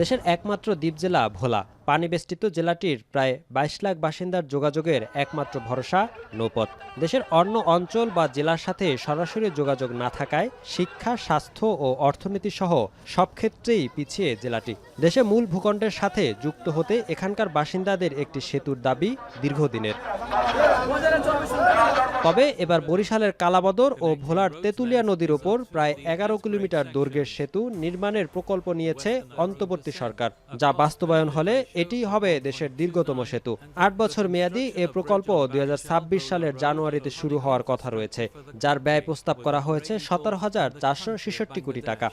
দেশের একমাত্র দ্বীপ জেলা ভোলা। পানি বেষ্টিত জেলাটির প্রায় বাইশ লাখ বাসিন্দার যোগাযোগের একমাত্র ভরসা, নৌপথ। দেশের অন্য অঞ্চল বা জেলার সাথে সরাসরি যোগাযোগ না থাকায় শিক্ষা, স্বাস্থ্য ও অর্থনীতি সহ সব ক্ষেত্রেই পিছিয়ে জেলাটি। দেশে মূল ভূখণ্ডের সাথে যুক্ত হতে এখানকার বাসিন্দাদের একটি সেতুর দাবি দীর্ঘদিনের। তবে এবার বরিশালের কালাবদর ও ভোলার তেঁতুলিয়া নদীর ওপর প্রায় এগারো কিলোমিটার দৈর্ঘ্যের সেতু নির্মাণের প্রকল্প নিয়েছে অন্তর্বর্তী সরকার, যা বাস্তবায়ন হলে এটি হবে দেশের দীর্ঘতম সেতু। আট বছর মেয়াদী এ প্রকল্প দুই হাজার ছাব্বিশ সালের জানুয়ারিতে শুরু হওয়ার কথা রয়েছে, যার ব্যয় প্রস্তাব করা হয়েছে সতেরো হাজার চারশো কোটি টাকা।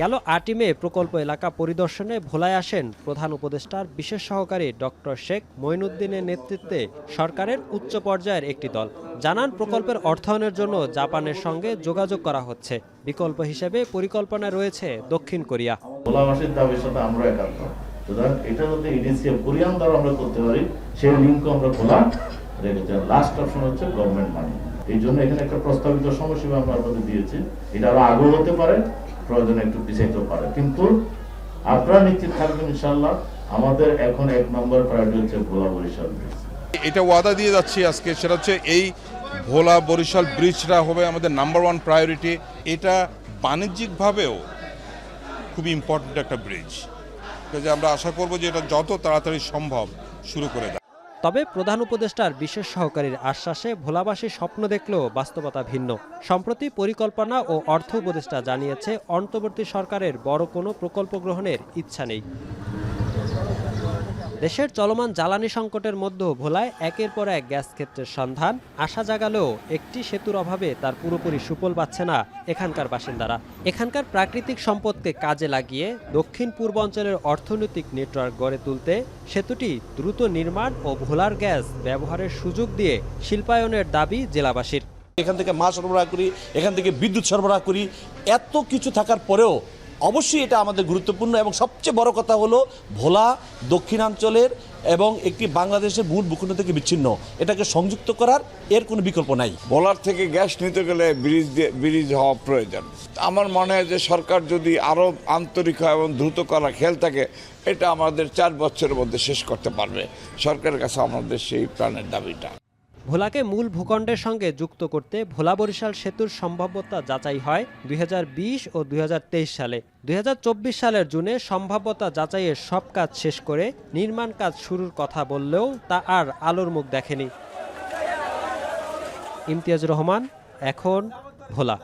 গেল আটই মে প্রকল্প এলাকা পরিদর্শনে ভোলায় আসেন প্রধান উপদেষ্টার বিশেষ সহকারী ডক্টর শেখ মঈনুদ্দিনের নেতৃত্বে সরকারের উচ্চ পর্যায়ের একটি দল। জানান, প্রকল্পের অর্থায়নের জন্য জাপানের সঙ্গে যোগাযোগ করা হচ্ছে। বিকল্প হিসেবে পরিকল্পনা রয়েছে দক্ষিণ কোরিয়া। ভোলাবাসীর দাবির সাথে আমরা একাত্ম। সুতরাং এটা যদি কোরিয়ান দ্বারা আমরা করতে পারি, সেই লিঙ্ক আমরা খোলা রেখেছি লাস্ট অপশন হচ্ছে গভর্নমেন্ট মানি এই জন্য এখানে একটা প্রস্তাবিত সময়সীমা দিয়েছি। এটা হতে পারে, প্রয়োজনে একটু পিছাইতেও পারে। কিন্তু আপনারা নিশ্চিত থাকবেন ইনশাল্লাহ আমাদের এখন এক নম্বর প্রায়োরিটি হচ্ছে ভোলা বরিশাল এটা ওয়াদা দিয়ে যাচ্ছি আজকে, সেটা হচ্ছে এই ভোলা বরিশাল ব্রিজটা হবে আমাদের নাম্বার ওয়ান প্রায়োরিটি এটা বাণিজ্যিকভাবেও খুব ইম্পর্ট্যান্ট একটা ব্রিজ কাজে আমরা আশা করব যে এটা যত তাড়াতাড়ি সম্ভব শুরু করে দেয়। তবে প্রধান উপদেষ্টার বিশেষ সহকারীর আশ্বাসে ভোলাবাসী স্বপ্ন দেখলেও বাস্তবতা ভিন্ন। সম্প্রতি পরিকল্পনা ও অর্থ উপদেষ্টা জানিয়েছে, অন্তর্বর্তী সরকারের বড় কোনো প্রকল্প গ্রহণের ইচ্ছা নেই। দেশের চলমান জ্বালানি সংকটের মধ্যেও ভোলায় একের পর এক গ্যাস ক্ষেত্রের সন্ধান। আশা জাগালেও একটি সেতুর অভাবে তার পুরোপুরি সুফল পাচ্ছে না এখানকার বাসিন্দারা। এখানকার প্রাকৃতিক সম্পদকে কাজে লাগিয়ে দক্ষিণ পূর্বাঞ্চলের অর্থনৈতিক নেটওয়ার্ক গড়ে তুলতে সেতুটি দ্রুত নির্মাণ ও ভোলার গ্যাস ব্যবহারের সুযোগ দিয়ে শিল্পায়নের দাবি জেলাবাসীর। এখান থেকে মাছ সরবরাহ করি, এখান থেকে বিদ্যুৎ সরবরাহ করি, এত কিছু থাকার পরেও অবশ্যই এটা আমাদের গুরুত্বপূর্ণ এবং সবচেয়ে বড় কথা হলো ভোলা, দক্ষিণাঞ্চলের এবং একটি বাংলাদেশের মূল ভূখণ্ড থেকে বিচ্ছিন্ন। এটাকে সংযুক্ত করার এর কোনো বিকল্প নাই। ভোলার থেকে গ্যাস নিতে গেলে ব্রিজ ব্রিজ হওয়া প্রয়োজন। আমার মনে হয় যে সরকার যদি আরও আন্তরিক হয় এবং দ্রুত করা খেল থাকে, এটা আমাদের চার বছরের মধ্যে শেষ করতে পারবে। সরকারের কাছে আমাদের সেই প্রাণের দাবিটা। ভোলাকে মূল ভূখণ্ডের সঙ্গে যুক্ত করতে ভোলা বরিশাল সেতুর সম্ভাব্যতা যাচাই হয় দুই হাজার বিশ ও দুই হাজার তেইশ সালে। দুই হাজার চব্বিশ সালের জুনে সম্ভাব্যতা যাচাইয়ের সব কাজ শেষ করে নির্মাণ কাজ শুরুর কথা বললেও তা আর আলোর মুখ দেখেনি। ইমতিয়াজ রহমান, এখন ভোলা।